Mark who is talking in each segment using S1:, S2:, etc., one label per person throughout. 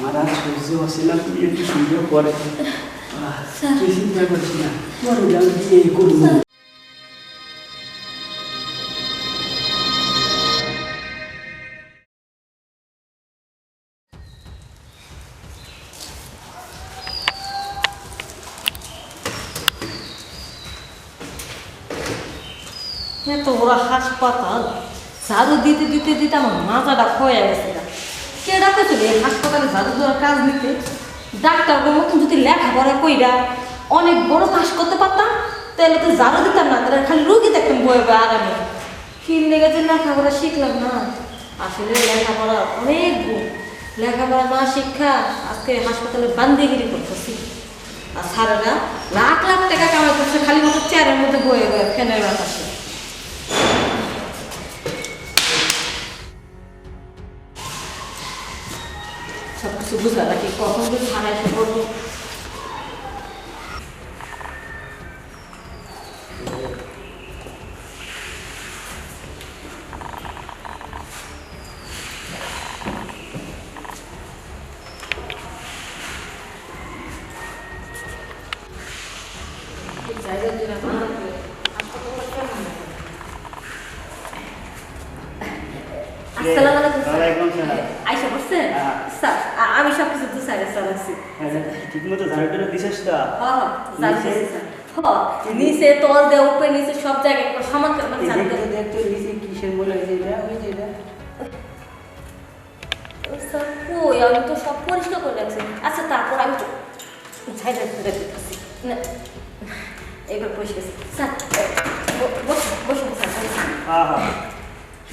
S1: আমার আর সহ্য হচ্ছে না তুমি একটু সুন্দর করে তুই চিন্তা করছি না তোমার আমি বিয়ে করব
S2: এত বড় হাসপাতাল ঝাড়ু দিতে দিতে দিতে আমার মাথাটা খয়ে গেছে। কে ডাকেছিল এই হাসপাতালে ঝাড়ু দেওয়ার কাজ নিতে। ডাক্তার মতন যদি লেখাপড়া কইরা অনেক বড় কাজ করতে পারতাম তাহলে তো ঝাড়ু দিতাম না তাহলে খালি রুগী দেখতাম বয়ে বয়ে আরামে কি লেগে যে লেখাপড়া শিখলাম না। আসলে লেখাপড়া অনেক গুণ। লেখাপড়া না শিক্ষা, আজকে হাসপাতালে বান্দিগিরি করতেছি। আর সারারা লাখ লাখ টাকা কামাই করছে, খালি মাত্র চেয়ারের মধ্যে বয়ে বয়ে ফ্যানের বাতাসে। সব কিছু বুঝা রাখি কখন যে থানায় এসে জায়গা দিলে ভালো লাগবে। হাসপাতালটা কেমন লাগে? আসসালামু আলাইকুম স্যার।
S1: ওয়ালাইকুম সালাম।
S2: আইসা বসছেন। স্যার আমি সব কিছু দু সাইডে চালাচ্ছি
S1: ঠিক মতো দিছিস তো?
S2: হ্যাঁ
S1: নিচে?
S2: স্যার নিচে তল উপরে নিচে সব জায়গায় একটা সমান করে মানে
S1: এই
S2: জানি
S1: দেখতে দেখতে নিচে কিসের মনে হয় এটা? ওই যে এটা।
S2: স্যার কই? আমি তো সব পরিষ্কার করে রাখছি। আচ্ছা তারপর আমি না, এবার স্যার বসুন বসুন স্যার
S1: হ্যাঁ হ্যাঁ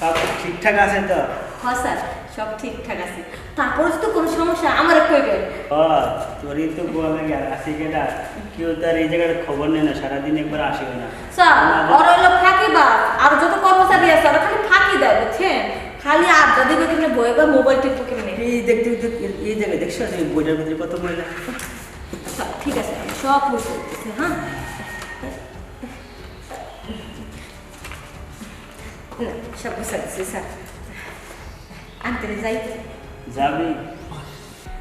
S1: সব ঠিকঠাক আছে তো?
S2: হ্যাঁ স্যার সব ঠিকঠাক আছে। তারপরে যদি কোনো সমস্যা আমার কইবেন
S1: ও তোরই তো গোয়া লাগে আর আসি কেটা কেউ তার এই জায়গার খবর নেয় না সারাদিন একবার আসে না।
S2: স্যার ওরা হলো ফাঁকি বা আর যত কর্মচারী আছে ওরা খালি ফাঁকি দেয় বুঝছেন? খালি আড্ডা দিবে কেমনি বই বা মোবাইল টিপো কেমনি
S1: এই দেখতে এই জায়গায় দেখছ যে বইটার ভিতরে কত মহিলা
S2: ঠিক আছে সব বুঝতে হ্যাঁ? না, সব বুঝতে স্যার। আনতে যাই
S1: যাবি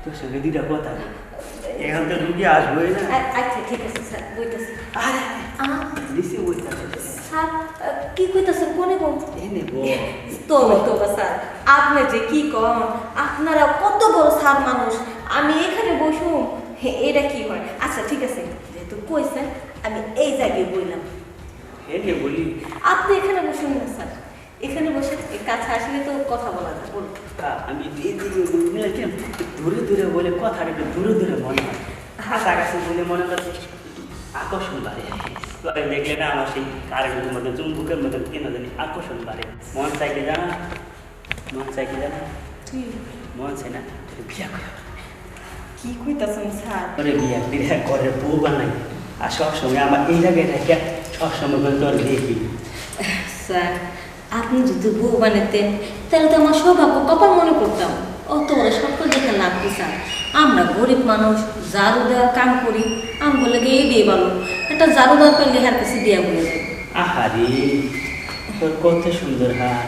S1: তোর সঙ্গে দুইটা কথা এখন তো রুগী আসবোই না
S2: আচ্ছা ঠিক আছে স্যার বইতেছি
S1: বইটা
S2: স্যার কি কইতাছেন কোনে কোন
S1: এনে বল
S2: তবে তবে স্যার আপনি যে কি কন আপনারা কত বড় স্যার মানুষ আমি এখানে বসুম হে, এটা কি হয় আচ্ছা ঠিক আছে যেহেতু কইছেন আমি এই জায়গায় বললাম
S1: এনে বলি
S2: আপনি এখানে বসুন না স্যার এখানে বসে কাছে আসলে তো কথা বলা
S1: তা আমি এইদিকে বললে কি দূরে দূরে বলে কথাটা একটু দূরে দূরে মনে হয়। কাছাকাছি বলে মনে হচ্ছে আকর্ষণ বাড়ে। তবে দেখলে না আমার সেই কারেন্টের মধ্যে চুম্বুকের মধ্যে কেন জানি আকর্ষণ বাড়ে। মন চাই কি জানা? মন চাই কি জানা? মন চাই না বিয়া করে।
S2: কি কইতাছেন স্যার?
S1: করে বিয়া বিয়া করে বউ বানাই। আর সবসময় আমার এই জায়গায় থাকে সবসময় করে তোর দেখি
S2: স্যার আপনি যদি বউ বানাতেন তাহলে তো আমার সৌভাগ্য কপাল মনে করতাম অত বড় স্বপ্ন দেখে লাভ কি আমরা গরিব মানুষ, ঝাড়ু দেওয়ার কাম করি আমি বলে গিয়ে দিয়ে ভালো একটা ঝাড়ু দেওয়ার পেলে হার কাছে দিয়া বলে
S1: আহারে তোর কত সুন্দর হাত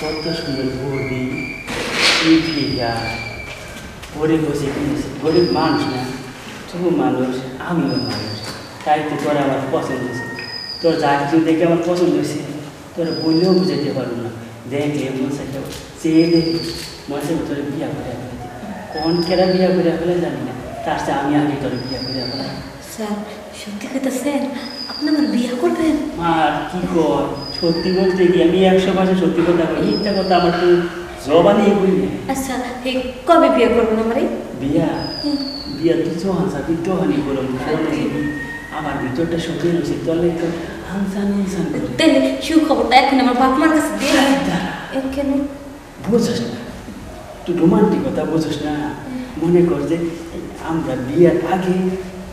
S1: কত সুন্দর বডি গরিব বসে কিনেছে গরিব মানুষ না, তবু মানুষ, আমিও মানুষ। তাই তো তোর আমার পছন্দ হয়েছে। তোর যা কিছু দেখে আমার পছন্দ হয়েছে। তোর বললেও বুঝাতে পারব না। দেখলে মনসাকে চেয়ে দেখি মনসা তোর বিয়া করে ফেলে কোন কেরা বিয়া করে ফেলে জানি না। তার সাথে আমি আগে তোর বিয়া করে ফেলে
S2: স্যার সত্যি কইতাছেন? আপনি আমার বিয়ে করবেন?
S1: আর কি কর? সত্যি বলতে কি আমি একশো পার্সেন্ট সত্যি কথা বলি মিথ্যা কথা আমার তো জবানি বলি।
S2: আচ্ছা হে কবে বিয়ে করবেন আমার?
S1: বিয়া? বিয়া তুই তো হানসা তুই তো হানি আমার ভিতরটা শুকিয়ে রয়েছে তলে তো হানসান করে।
S2: তাহলে শিউ খবরটা এখন আমার বাপ মার কাছে দিয়ে কেন
S1: বুঝোস না। তুই রোমান্টিকতা বুঝোস না। মনে কর যে আমরা বিয়ের আগে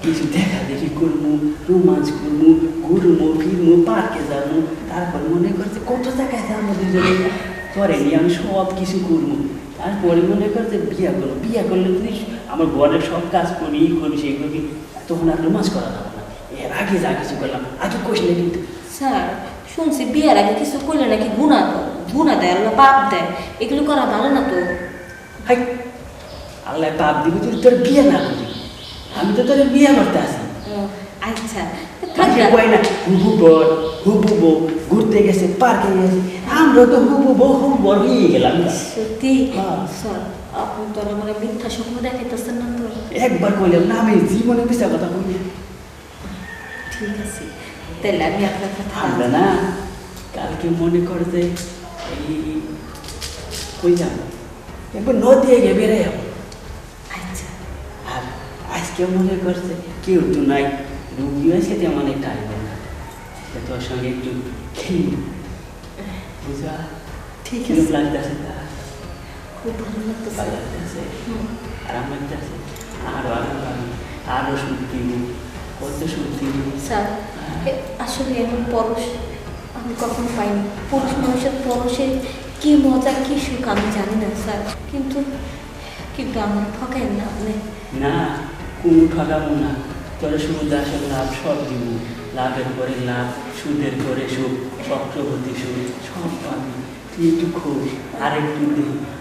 S1: কিছু দেখা দেখি করব রোমাঞ্চ করব ঘুরবো ফিরবো পার্কে যাব। তারপর মনে কর যে কত জায়গায় যাব দুজনে। পরে নিয়ে আমি সব কিছু করব তারপরে মনে কর যে বিয়া করব। বিয়া করলে তুই আমার ঘরের সব কাজ করবি ই করবি সেই করবি। তখন আর রোমাঞ্চ করা যাবে আগে যা কিছু করলাম আগে কোশ না কিন্তু
S2: স্যার শুনছি বিয়ের আগে কিছু করলে নাকি গুণা গুণা দেয় আল্লাহ পাপ দেয় এগুলো করা ভালো না তো
S1: হাই আল্লাহ পাপ দিবি তুই তোর বিয়ে না করি আমি তো তোর বিয়ে করতে আসি
S2: আচ্ছা
S1: না হুবু বর হুবু বউ ঘুরতে গেছে পার্কে গেছে আমরা তো হুবু বউ হুবু বর হয়ে গেলাম।
S2: সত্যি। স্যার আপনি তো আর আমার মিথ্যা স্বপ্ন দেখাইতেছেন না তো
S1: একবার কইলাম না আমি জীবনে মিশা কথা বলি
S2: আছে। তাহলে আমি আপনার কথা
S1: আমরা না? কালকে মনে করে যে এই কই যাব? একবার নদী গিয়ে বেড়ে যাব
S2: আচ্ছা।
S1: আর আজকে মনে করছে কেউ তো নাই। রুগীও সেটা মানে টাইম না। সে তোর সঙ্গে একটু খেলি। বুঝা
S2: ঠিক আছে।
S1: লাগতেছে তা?
S2: খুব ভালো লাগতেছে।
S1: লাগতেছে।
S2: আরও
S1: আরাম পাবি আরও সুখ দিব। কত সুখ দিব
S2: স্যার আসলে এমন পরশ আমি কখনো পাইনি। পুরুষ মানুষের পরশে কি মজা কি সুখ আমি জানি না স্যার। কিন্তু কিন্তু আমার না আপনি?
S1: না কোন ঠকাবো না। তোর লাভ সব দিব। লাভের পরে লাভ সুদের পরে সুদ চক্রবর্তী সুদ সব পাবি। তুই একটু খোঁজ আর একটু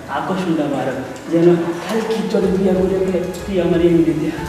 S1: আকর্ষণটা বাড়ো যেন কালকে তোর বিয়া করে তুই আমার এমনি দে আহ,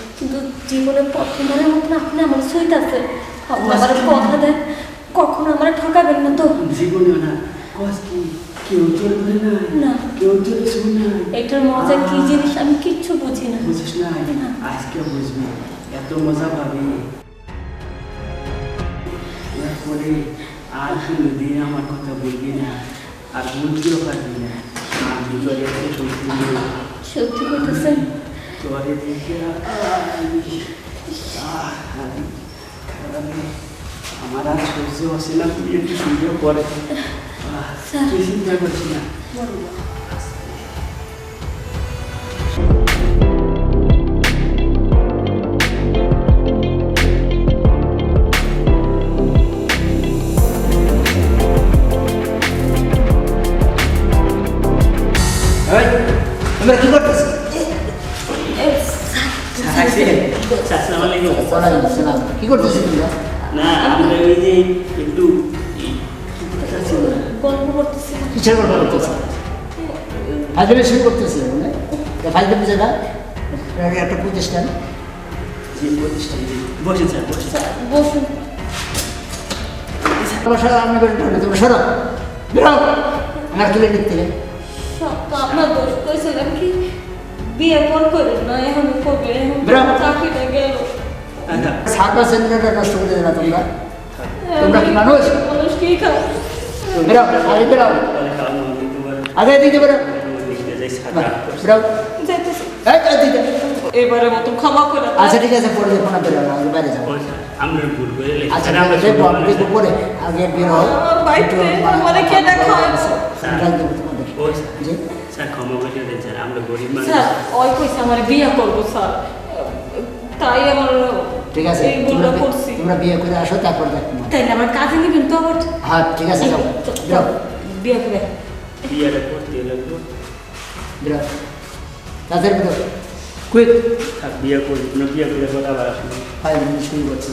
S1: কিন্তু
S2: জীবনে প্রথমবারের মতন আপনি আমার সহিত আছে আপনি আমার কথা দেন কখনো আমার ঠকাবেন না তো।
S1: জীবনে না কস কি কেউ তোর ধরে
S2: না।
S1: কেউ তোর শুন নাই।
S2: এটার মজা কি জিনিস? আমি কিচ্ছু বুঝি না।
S1: বুঝিস না?
S2: না।
S1: আজকে বুঝবি। এত মজা পাবি। এরপরে আর কোনোদিন আমার কথা বলবি না আর বলতেও পারবি না। আমি সত্যি
S2: বলতেছেন?
S1: আমার আর সহ্য হচ্ছে না তুমি একটু সুন্দর করে। তুই চিন্তা করছি না। না আমরা ওই যে একটু এই, কি করতেছি ওরা?
S2: গল্প করতেছি
S3: কিসের গল্প করতেছো ফাইজলে শুরু করতেছে মানে ফাইজলে বুঝে না একটা প্রতিষ্ঠান
S1: বসে স্যার
S2: বসুন।
S3: তোমরা সরো আমি বলি তোমরা সরো। বেরো আমার ক্লিনিক থেকে
S2: সব তো আপনার দোষ। করেছিলাম কি বিয়ে পর করেন না এখন কবে এখন চাকরিটা গেল।
S1: আচ্ছা
S3: সার্কাস সেন্টারটা নষ্ট করে দেবে না তোমরা? তোমরা কি মানুষ? আগে
S2: এবারে মতো ক্ষমা করে
S3: আচ্ছা ঠিক আছে পরে দেখো না বেরো আগে বাইরে যাব।
S1: আমরা ভুল
S3: আচ্ছা
S1: আমরা
S3: দেখব আমি দেখব পরে আগে বেরো
S2: আমার বাড়িতে কে দেখাচ্ছে?
S3: ডাক দেবো তোমাদের।
S1: ও স্যার,
S3: জি?
S1: স্যার ক্ষমা করে দেন স্যার আমরা গরিব মানুষ।
S2: স্যার ওই কইছে আমার বিয়ে করব স্যার। তাই আমার
S3: ঠিক আছে? তোমরা তোমরা বিয়ে করে আসো তারপর দেখো।
S2: তাই আমার কাজে নিবেন তো আবার?
S3: হ্যাঁ ঠিক আছে যাও। যাও।
S2: বিয়ে করে।
S1: বিয়েটা করতে লাগল
S3: যাও। তাদের বেরো কুইক
S1: বিয়ে করে বিয়ে করে কথা আবার আসলে
S3: ফাইভ মিনিট শুরু করছি